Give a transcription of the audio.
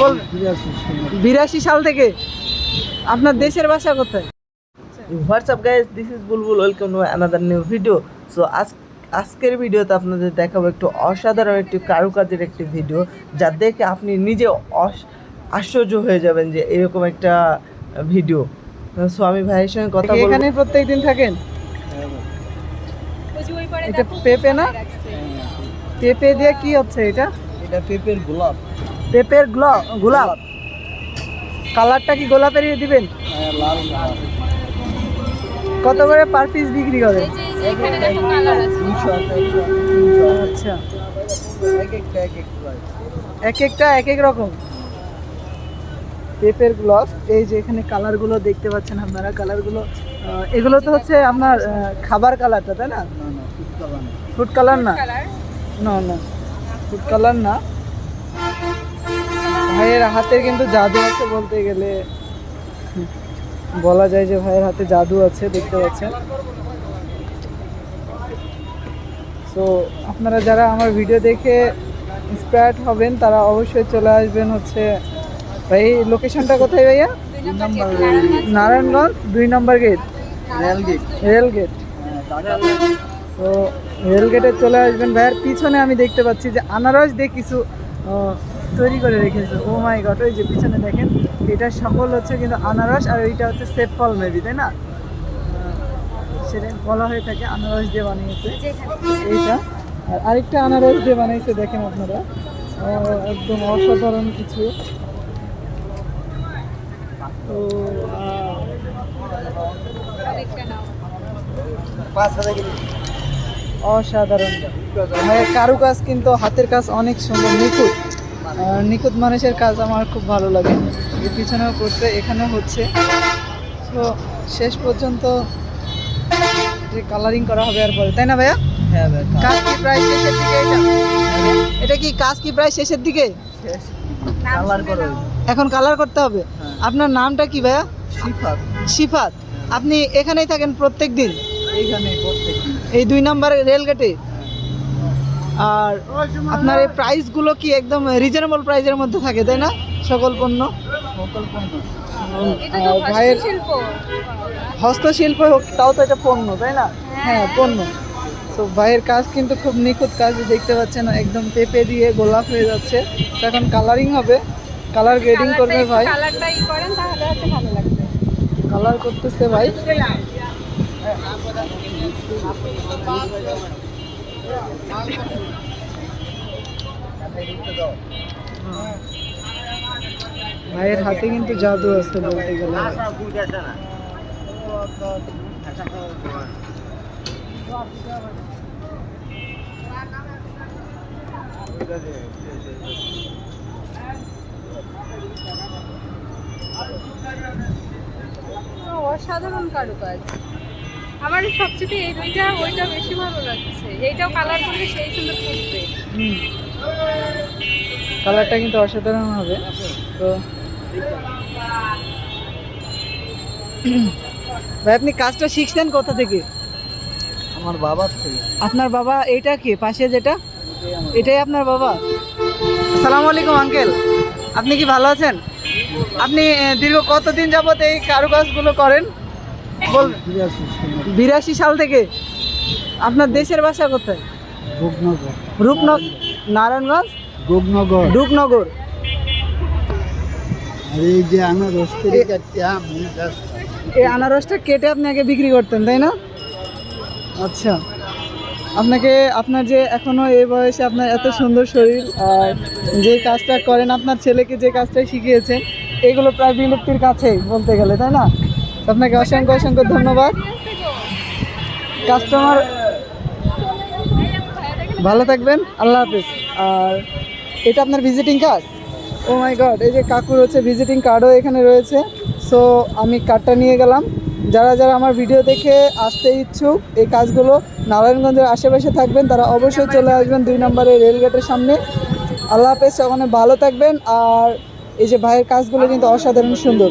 বল। বিরাশি সাল থেকে। আপনার দেশের ভাষা কোথায়? WhatsApp guys this is Bulbul welcome to another new video so আজ আজকের ভিডিওতে আপনাদের দেখাবো একটু অসাধারণ একটি কারুকাজের একটি ভিডিও যা দেখে আপনি নিজে আশ্চর্য হয়ে যাবেন যে এরকম একটা ভিডিও সো আমি ভাইয়ের সঙ্গে কথা এখানে প্রত্যেক দিন থাকেন এটা পেঁপে না? পেঁপে দিয়ে কি হচ্ছে এটা? এটা পেপের গোলাপ। পেঁপের গ্লো- গোলাপ? কালারটা কি গোলাপের দিবেন? লাল কত করে পার পিস বিক্রি করে? আচ্ছা। এক একটা এক এক price। এক একটা এক এক রকম। পেপের গ্লভ এই যে এখানে কালারগুলো দেখতে পাচ্ছেন আপনারা কালারগুলো এগুলো তো হচ্ছে আপনার খাবার কালারটা তাই না? না না ফুড কালার না। না না। ফুড কালার না। ভাইয়ের হাতের কিন্তু জাদু আছে বলতে গেলে। বলা যায় যে ভাইয়ের হাতে জাদু আছে দেখতে পাচ্ছেন। সো আপনারা যারা আমার ভিডিও দেখে ইন্সপায়ার্ড হবেন তারা অবশ্যই চলে আসবেন হচ্ছে ভাই লোকেশনটা কোথায় ভাইয়া? নারায়ণগঞ্জ। দুই নম্বর gate rail gate rail gate তো রেল গেটে চলে আসবেন ভাইয়ের। পিছনে আমি দেখতে পাচ্ছি যে আনারস দিয়ে কিছু তৈরি করে রেখেছে। ও মাই গট ওই যে পিছনে দেখেন, এটা সকল হচ্ছে কিন্তু আনারস আর এইটা হচ্ছে সেফ ফল মেবি, তাই না? সেটা বলা হয়ে থাকে আনারস দিয়ে বানিয়েছে। এইটা। আর আরেকটা আনারস দিয়ে বানিয়েছে, দেখেন আপনারা। একদম অসাধারণ কিছু। তো পাঁচ হাজার অসাধারণ। ভাইয়ের কারুকাজ কিন্তু হাতের কাজ অনেক সুন্দর নিখুঁত। নিখুঁত মানুষের কাজ আমার খুব ভালো লাগে। এর পিছনেও করছে এখানেও হচ্ছে। তো শেষ পর্যন্ত যে কালারিং করা হবে আর পরে তাই না ভাইয়া? হ্যাঁ কাজ কি প্রায় শেষের দিকে এটা? এটা কি কাজ কি প্রায় শেষের দিকে? করো এখন কালার করতে হবে? হ্যাঁ। আপনার নামটা কি ভাইয়া? শিফাত। শিফাত। আপনি এখানেই থাকেন প্রত্যেক দিন এইখানে প্রত্যেক দিন এই দুই নম্বর রেলগেটে। আর আপনার এই প্রাইসগুলো কি একদম রিজনেবল প্রাইসের মধ্যে থাকে তাই না? সকল পণ্য? ভাইয়ের হস্তশিল্প। হোক তাও তো এটা পণ্য তাই না? হ্যাঁ। পণ্য। তো ভাইয়ের কাজ কিন্তু খুব নিখুঁত কাজ দেখতে পাচ্ছেন একদম পেপে দিয়ে গোলাপ হয়ে যাচ্ছে। এখন কালারিং হবে। কালার গ্রেডিং করবে ভাই। কালারটাই করেন তাহলে হচ্ছে ভালো লাগবে। কালার করতেছে ভাই। ভাইয়ের হাতে কিন্তু জাদু আছে বলতে গেলে। অসাধারণ কারুকাজ। আমার সবচেয়ে এই দুইটা ওইটা বেশি ভালো লাগছে। এইটাও কালার করলে সেই সুন্দর ফুটবে। হুম। কালারটা কিন্তু অসাধারণ হবে। তো ভাই আপনি কাজটা শিখছেন কোথা থেকে? আমার বাবার থেকে। আপনার বাবা এইটা কি? পাশে যেটা? এটাই আপনার বাবা? আসসালামু আলাইকুম আঙ্কেল। আপনি কি ভালো আছেন? আপনি দীর্ঘ কতদিন যাবত এই কারুকাজগুলো করেন? বিরাশি সাল থেকে। আপনার দেশের বাসা কোথায়? রূপনগর। রূপনগর নারায়ণগঞ্জ? রূপনগর। রূপনগর। এই যে এই আনারসটা কেটে আপনি আগে বিক্রি করতেন তাই না? আচ্ছা। আপনাকে আপনার যে এখনও এই বয়সে আপনার এত সুন্দর শরীর আর যে কাজটা করেন আপনার ছেলেকে যে কাজটা শিখিয়েছেন এগুলো প্রায় বিলুপ্তির কাছে বলতে গেলে তাই না? আপনাকে অসংখ্য অসংখ্য ধন্যবাদ। কাস্টমার ভালো থাকবেন, আল্লাহ হাফিজ। আর এটা আপনার visiting card oh my god এই যে কাকুর হচ্ছে ভিজিটিং কার্ডও এখানে রয়েছে। সো আমি কার্ডটা নিয়ে গেলাম। যারা যারা আমার ভিডিও দেখে আসতে ইচ্ছুক, এই কাজগুলো নারায়ণগঞ্জের আশেপাশে থাকবেন, তারা অবশ্যই চলে আসবেন দুই নম্বরের রেলগেটের সামনে। আল্লাহ হাফেজ ওখানে ভালো থাকবেন। আর এই যে ভাইয়ের কাজগুলো কিন্তু অসাধারণ সুন্দর।